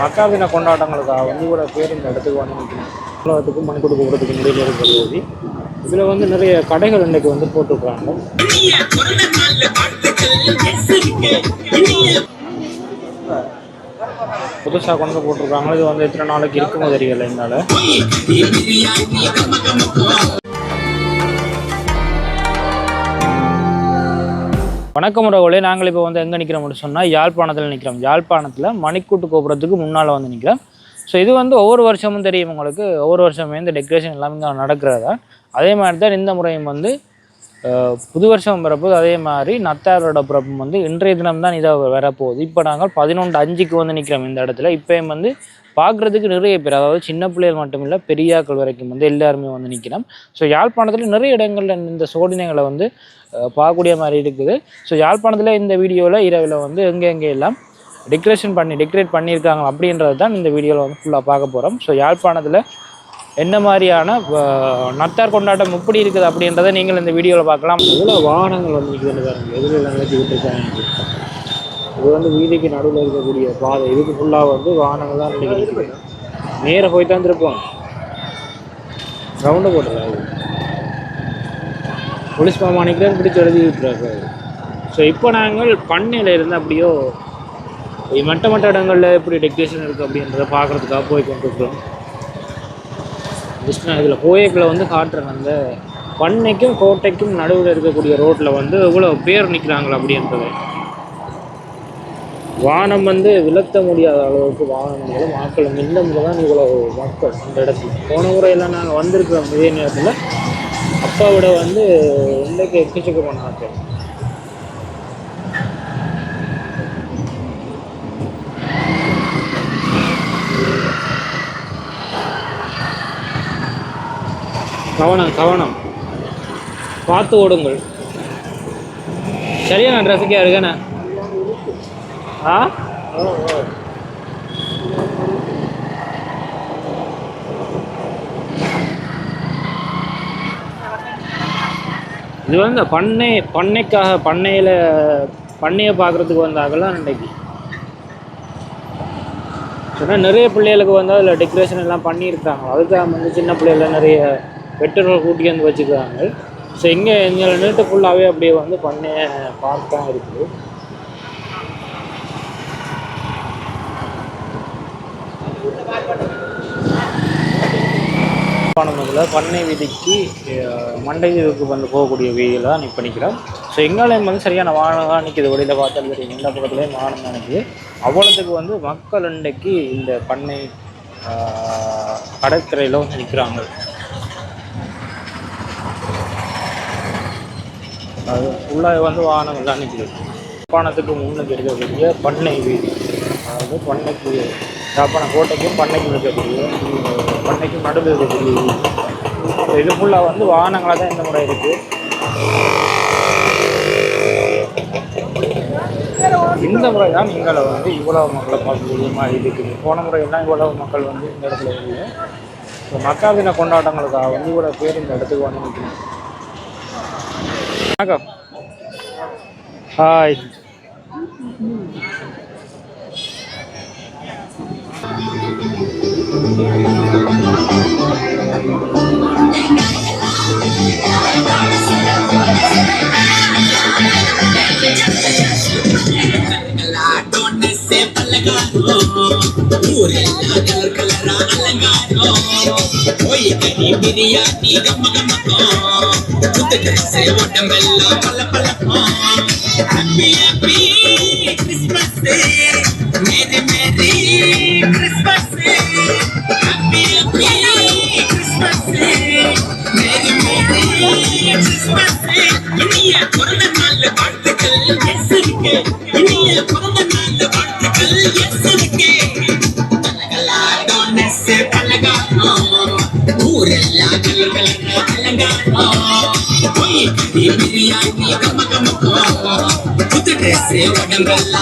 மக்காவின தின கொண்டாட்டங்களுக்காக வந்து கூட பேர் இந்த இடத்துக்கு வந்து நிற்கணும் உலகத்துக்கும் மணி கொடுக்க போகிறதுக்கு முடியல இருக்கிற போது இதில் வந்து நிறைய கடைகள் இன்றைக்கு வந்து போட்டிருக்காங்க புதுசாக கொண்டு வந்து போட்டிருக்காங்க. இது வந்து எத்தனை நாளைக்கு இருக்குமோ தெரியல என்னால். வணக்கம் உறவுகளே நாங்கள் இப்போ வந்து எங்கே நிற்கிறோம்னு சொன்னால் யாழ்ப்பாணத்தில் நிற்கிறோம் யாழ்ப்பாணத்தில் மணிக்கூட்டு கோபுரத்துக்கு முன்னால் வந்து நிற்கிறோம் ஸோ இது வந்து ஒவ்வொரு வருஷமும் தெரியும் உங்களுக்கு. ஒவ்வொரு வருஷமே இந்த டெக்கரேஷன் எல்லாமே நடக்கிறதா? அதே மாதிரி தான் இந்த முறையும் வந்து புது வருஷம் வரப்போது அதே மாதிரி நத்தாரோட பிறப்பும் வந்து இன்றைய தினம் தான் இதை வரப்போகுது. இப்போ நாங்கள் பதினொன்று அஞ்சுக்கு வந்து நிற்கிறோம் இந்த இடத்துல. இப்போயும் வந்து பார்க்குறதுக்கு நிறைய பேர் அதாவது சின்ன பிள்ளைகள் மட்டும் இல்லை பெரியாக்கள் வரைக்கும் வந்து எல்லாருமே வந்து நிற்கிறோம் ஸோ யாழ்ப்பாணத்தில் நிறைய இடங்களில் இந்த சோதனைகளை வந்து பார்க்கக்கூடிய மாதிரி இருக்குது. ஸோ யாழ்ப்பாணத்தில் இந்த வீடியோவில் இரவில் வந்து எங்கே எங்கே எல்லாம் டெக்கரேஷன் பண்ணி டெக்கரேட் பண்ணியிருக்காங்க அப்படின்றது தான் இந்த வீடியோவில் வந்து ஃபுல்லாக பார்க்க போகிறோம் ஸோ யாழ்ப்பாணத்தில் என்ன மாதிரியான நத்தார் கொண்டாட்டம் எப்படி இருக்குது அப்படின்றத நீங்கள் இந்த வீடியோவில் பார்க்கலாம். எவ்வளோ வாகனங்கள் வந்து நிற்குதுன்னு பாருங்க. எதில் எல்லாம் விட்டுருக்காங்க இது வந்து வீதிக்கு நடுவில் இருக்கக்கூடிய பாதை. இதுக்கு ஃபுல்லாக வந்து வாகனங்கள் தான் இன்னைக்கு நேராக போய் தான் திருப்போம் ரவுண்டு போட்டுருக்காங்க போலீஸ் மாமா பிடிச்சி எழுதி விட்டுறாரு ஸோ இப்போ நாங்கள் பண்ணையில் இருந்து அப்படியோ மட்ட மட்ட இடங்களில் எப்படி டெக்கரேஷன் இருக்குது அப்படின்றத பார்க்குறதுக்காக போய் கொண்டிருக்கிறோம். ஜஸ்ட் நான் இதில் கோயக்கில் வந்து காட்டுறேன். அந்த பண்ணைக்கும் கோட்டைக்கும் நடுவில் இருக்கக்கூடிய ரோட்டில் வந்து எவ்வளோ பேர் நிற்கிறாங்களா அப்படின்றது. வானம் வந்து விளக்க முடியாத அளவுக்கு வாகனங்களும் மக்களும் இன்னமும் தான் இவ்வளோ மக்கள் இந்த இடத்துல. போன முறையெல்லாம் நாங்கள் வந்திருக்கிறோம் இதே நேரத்தில். அப்பாவோட வந்து இன்றைக்கு எக்கச்சக்கமான ஆட்கள் கவனம் கவனம். பார்த்து ஓடுங்கள். சரியா நான் ட்ரெஸ்ஸுக்கே இருக்கேண்ணே ஆ இது வந்து பண்ணை பண்ணைக்காக பண்ணையில் பண்ணையை பார்க்குறதுக்கு வந்தாங்கலாம் இன்றைக்கு ஏன்னா நிறைய பிள்ளைகளுக்கு வந்து அதில் டெக்கரேஷன் எல்லாம் பண்ணியிருக்காங்க. அதுக்காக வந்து சின்ன பிள்ளைகள நிறைய பெற்றோர்கள் கூட்டி வந்து வச்சுக்கிறாங்க. ஸோ இங்கே எங்களை நீட்டு ஃபுல்லாகவே அப்படியே வந்து பண்ணையை பார்த்து தான் இருக்குது. பானமத்தில் பண்ணை வீதிக்கு அஹ், மண்டை வந்து போகக்கூடிய வீதியில் தான் இப்போ நிற்கிறோம் ஸோ எங்காலயம் வந்து சரியான வானம் தான் நிற்கிது வெளியில் பார்த்தாலும் தெரியும். இந்த பக்கத்துலேயும் வானம் தான் நிற்கிது அவ்வளோத்துக்கு வந்து மக்கள் இன்றைக்கு இந்த பண்ணை கடற்கரையில் வந்து நிற்கிறாங்க அது உள்ளே வந்து வாகனங்கள் தான் நிற்கிது யாழ்ப்பாணத்துக்கு முன்னுக்கு இருக்கக்கூடிய பண்ணை வீதி. அதாவது பண்ணைக்கு யாழ்ப்பாணம் கோட்டைக்கும் பண்ணைக்கும் இருக்கக்கூடிய பண்ணைக்கும் நடுவில் இருக்குது இது ஃபுல்லாக வந்து வாகனங்களாக தான் இந்த முறை இருக்குது இந்த முறை தான் எங்களை வந்து இவ்வளவு மக்களை பார்க்கக்கூடிய மாதிரி இருக்குது போன முறையெல்லாம் இவ்வளவு மக்கள் வந்து இந்த இடத்துல இல்லை. ஸோ மக்கா தின கொண்டாட்டங்களுக்காக வந்து இவ்வளோ பேர் இந்த இடத்துக்கு வந்து நிற்கணும் வணக்கம். ஹாய் బిర్యానీ గమ్మ గమ్మకం ఉడమెల్లా పల్ల పల్ల happy happy Christmas merry baby I నీ కమకమకో ఉదటే సేవడం వల్ల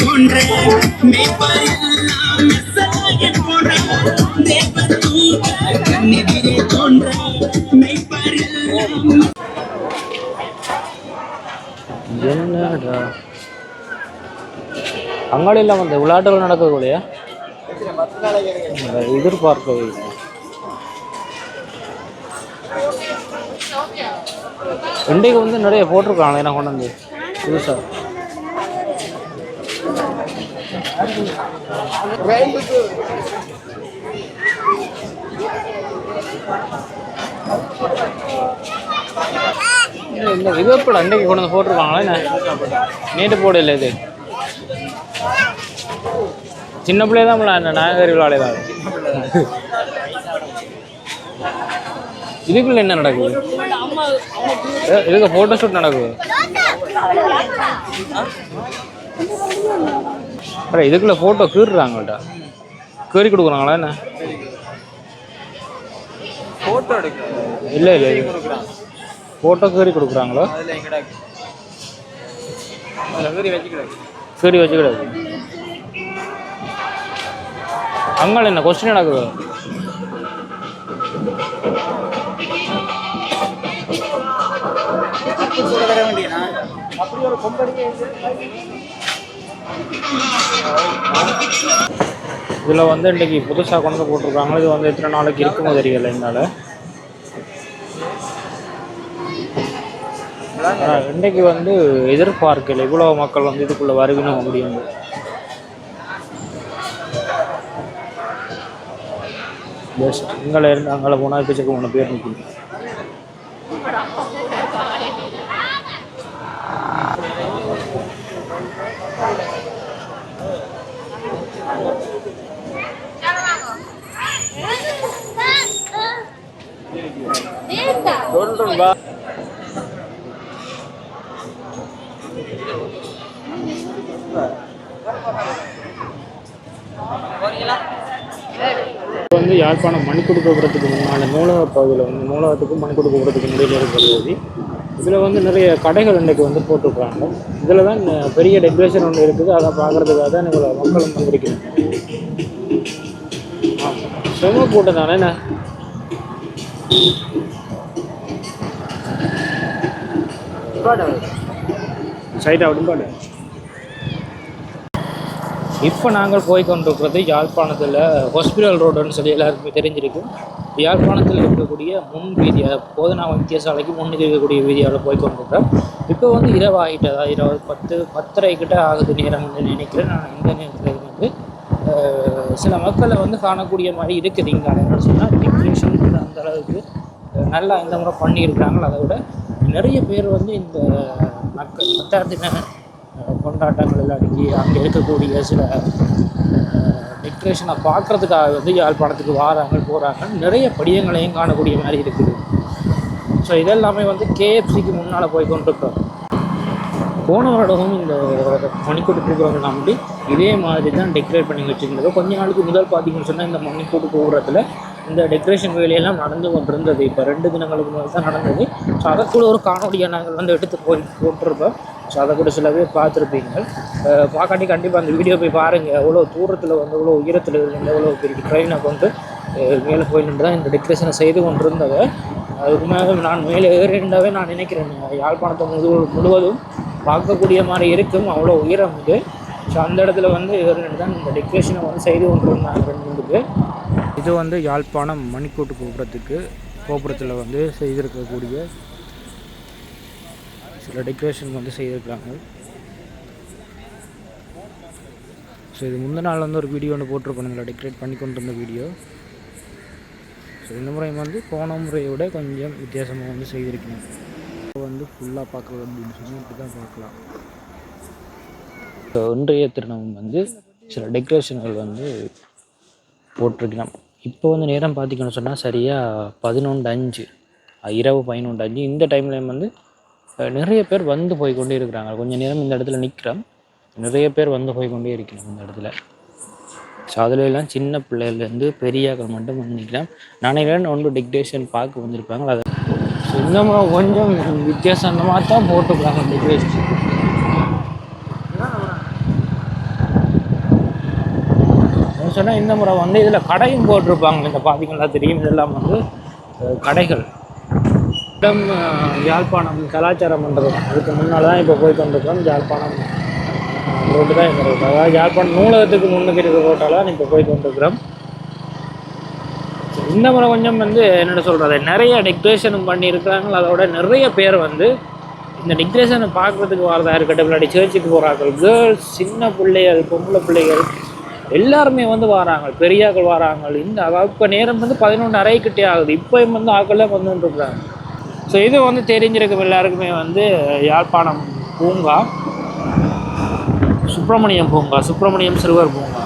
போன்ற. என்னடா? அங்காடியில் வந்து விளையாட்டுகள் நடக்கக்கூடிய எதிர்பார்க்கவே இன்றைக்கு வந்து நிறைய போட்டிருக்காங்களே என்ன கொண்டு வந்து? புதுசாக இல்ல, இல்ல இது எப்படி? அன்றைக்கு கொண்டு வந்து போட்டிருக்காங்களா என்ன? நேற்று போடல இது. சின்ன பிள்ளைய தான் விளையாட நாயகரி விளையாடலாம் இதுக்குள்ள என்ன நடக்குது? இதுக்கு ஃபோட்டோ ஷூட் நடக்குது. அட இதுக்குள்ள ஃபோட்டோ கீறுறாங்கள்டா. கீறி கொடுக்குறாங்களா என்ன? போட்டோ எடுக்க. இல்லை இல்லை ஃபோட்டோ கீறி கொடுக்குறாங்களோ? கீறி வச்சுக்கிடாது அங்கே என்ன கொஸ்டின் நடக்குது? அப்படி ஒரு கொம்படியே இதில் வந்து இன்றைக்கி புதுசாக கொண்டு வந்து போட்டிருக்காங்க. இது வந்து எத்தனை நாளைக்கு இருக்குமோ தெரியல என்னால் ஆனால் இன்றைக்கு வந்து எதிர்பார்க்கல. இவ்வளோ மக்கள் வந்து இதுக்குள்ளே வருவினோம் அப்படின்னு பெஸ்ட் இங்கே இருந்து அங்கே போனால் பிச்சுக்கு மூணு பேர் நிற்கணும் சொல்கிறேன் வா இப்போ வந்து யாழ்ப்பாணம் மணிக்கூடு கோபுரத்துக்கு முன்னாடி நூலக பகுதியில் வந்து நூலகத்துக்கும் மணிக்கூடு கோபுரத்துக்கு முன்னாடி இருக்கிற பகுதி. இதில் வந்து நிறைய கடைகள் இன்றைக்கு வந்து போட்டிருக்காங்க இதில் தான் பெரிய டெக்கரேஷன் ஒன்று இருக்குது. அதை பார்க்குறதுக்காக தான் இவ்வளோ மக்களும் வந்திருக்கிறேன் செம கூட்டம் தானே என்ன சைட் அப்படிம்பாடு இப்போ நாங்கள் போய் கொண்டிருக்கிறது யாழ்ப்பாணத்தில் ஹாஸ்பிட்டல் ரோடுன்னு சொல்லி எல்லாருக்குமே தெரிஞ்சிருக்கும் யாழ்ப்பாணத்தில் இருக்கக்கூடிய முன் வீதியாக போதனா வைத்தியசாலைக்கு முன்னுக்கு இருக்கக்கூடிய வீதியால் போய் கொண்டிருக்கிறோம் இப்போ வந்து இரவு ஆகிட்டு அதாவது இரவு பத்து பத்தரை கிட்ட ஆகுது நேரம்னு நினைக்கிறேன். நான் இந்த நேரத்தில் வந்து அஹ், சில மக்களை வந்து காணக்கூடிய மாதிரி இருக்குது இங்கே என்ன சொன்னால் டெக்கரேஷன் அந்த அளவுக்கு நல்லா இந்த முறை பண்ணியிருக்கிறாங்களோ அதை விட நிறைய பேர் வந்து இந்த மக்கள் பத்தாயிரத்தின தின கொண்டாட்டங்கள் அடங்கி அங்கே இருக்கக்கூடிய சில டெக்கரேஷனை பார்க்குறதுக்காக வந்து யாழ்ப்பாணத்துக்கு வாராங்க போகிறாங்க நிறைய படியங்களையும் காணக்கூடிய மாதிரி இருக்குது. ஸோ இதெல்லாமே வந்து கேஎஃப்சிக்கு முன்னால் போய் கொண்டிருக்கிறோம். போன வருடமும் இந்த மணிக்கூட்டு கோபுரம் நம்பி இதே மாதிரி தான் டெக்கரேட் பண்ணி வச்சுருந்தது. கொஞ்ச நாளுக்கு முதல் பார்த்தீங்கன்னு சொன்னால் இந்த மணிக்கூட்டு கோபுரத்தில் இந்த டெக்கரேஷன் வேலையெல்லாம் நடந்து கொண்டிருந்தது. இப்போ ரெண்டு தினங்களுக்கு முன்னாடி தான் நடந்தது. ஸோ அதற்குள்ள ஒரு காணொலியை நாங்கள் வந்து எடுத்து போய் போட்டிருப்போம் ஸோ அதை கூட சில பேர் பார்த்துருப்பீங்க பார்க்காட்டி கண்டிப்பாக அந்த வீடியோ போய் பாருங்கள் எவ்வளோ தூரத்தில் வந்து எவ்வளோ உயரத்தில் இருந்து எவ்வளோ பெரிய ட்ரெயினை கொண்டு மேலே போய் நின்று தான் இந்த டெக்கரேஷனை செய்து கொண்டிருந்ததை. அதுக்கு மேலே நான் மேலே ஏறிண்டாவே நான் நினைக்கிறேன். யாழ்ப்பாணத்தை முழு முழுவதும் பார்க்கக்கூடிய மாதிரி இருக்கும். அவ்வளோ உயரம் இது. ஸோ அந்த இடத்துல வந்து ஏறிண்டு தான் இந்த டெக்கரேஷனை வந்து செய்து கொண்டிருந்தாங்க ரெண்டு இது வந்து யாழ்ப்பாணம் மணிக்கூட்டு கோபுரத்துக்கு கோபுரத்தில் வந்து செய்திருக்கக்கூடிய சில டெக்கரேஷன் வந்து செய்திருக்கிறாங்க. ஸோ இது முந்தின நாள் வந்து ஒரு வீடியோ ஒன்று போட்டிருக்கணுங்களா இதில் டெக்கரேட் பண்ணி கொண்டு இருந்த வீடியோ ஸோ இந்த முறை வந்து போன முறையை விட கொஞ்சம் வித்தியாசமாக வந்து செய்திருக்கணும் இப்போ வந்து ஃபுல்லாக பார்க்குறது அப்படின்னு சொன்னால் இப்படி தான் பார்க்கலாம் இன்றைய திருநாமம் வந்து சில டெக்கரேஷன்கள் வந்து போட்டிருக்கலாம். இப்போ வந்து நேரம் பார்த்தீங்கன்னு சொன்னால் சரியாக பதினொன்று அஞ்சு இரவு பதினொன்று அஞ்சு. இந்த டைம்லேயும் வந்து நிறைய பேர் வந்து போய் கொண்டே இருக்கிறாங்க. கொஞ்சம் நேரம் இந்த இடத்துல நிற்கிறோம் நிறைய பேர் வந்து போய் கொண்டே இருக்கிறோம் இந்த இடத்துல. ஸோ அதுல சின்ன பிள்ளைகள்லேருந்து பெரியாக்கள் மட்டும் வந்து நிற்கிறேன் நானே ஒன்று டெக்ரேஷன் பார்க்க வந்திருப்பாங்க. அதை ஸோ இந்த கொஞ்சம் வித்தியாசமாக தான் போட்டுருக்காங்க டெக்ரேஷன் சொன்னால் இந்த முறை வந்து இதில் கடையும் போட்டிருப்பாங்க. இந்த பார்த்தீங்களா தெரியும். இதெல்லாம் வந்து கடைகள். இடம் யாழ்ப்பாணம் கலாச்சார மண்டபம் அதுக்கு முன்னால் தான் இப்போ போய் கொண்டிருக்கோம் யாழ்ப்பாணம் ரோட்டு தான் இந்த ரோட்டு அதாவது யாழ்ப்பாணம் நூலகத்துக்கு முன்னுக்கு இருக்கிற ரோட்டால் தான் இப்போ போய் கொண்டிருக்கிறோம். இந்த முறை கொஞ்சம் வந்து என்னென்ன சொல்கிறது நிறைய டெக்ரேஷனும் பண்ணியிருக்கிறாங்க. அதோட நிறைய பேர் வந்து இந்த டெக்ரேஷனை பார்க்குறதுக்கு வரதா இருக்கட்டும். இல்லாட்டி சர்ச்சுக்கு போகிறார்கள் கேர்ள்ஸ் சின்ன பிள்ளைகள் பொம்பளை பிள்ளைகள் எல்லாருமே வந்து வராங்க பெரியாக்கள் வராங்க இந்த அதாவது இப்போ நேரம் வந்து பதினொன்று அறைக்கிட்டே ஆகுது. இப்போயும் வந்து ஆக்கள்லாம் வந்து ஸோ இது வந்து தெரிஞ்சிருக்கும் எல்லாருக்குமே வந்து யாழ்ப்பாணம் பூங்கா சுப்பிரமணியம் பூங்கா சுப்பிரமணியம் சிறுவர் பூங்கா.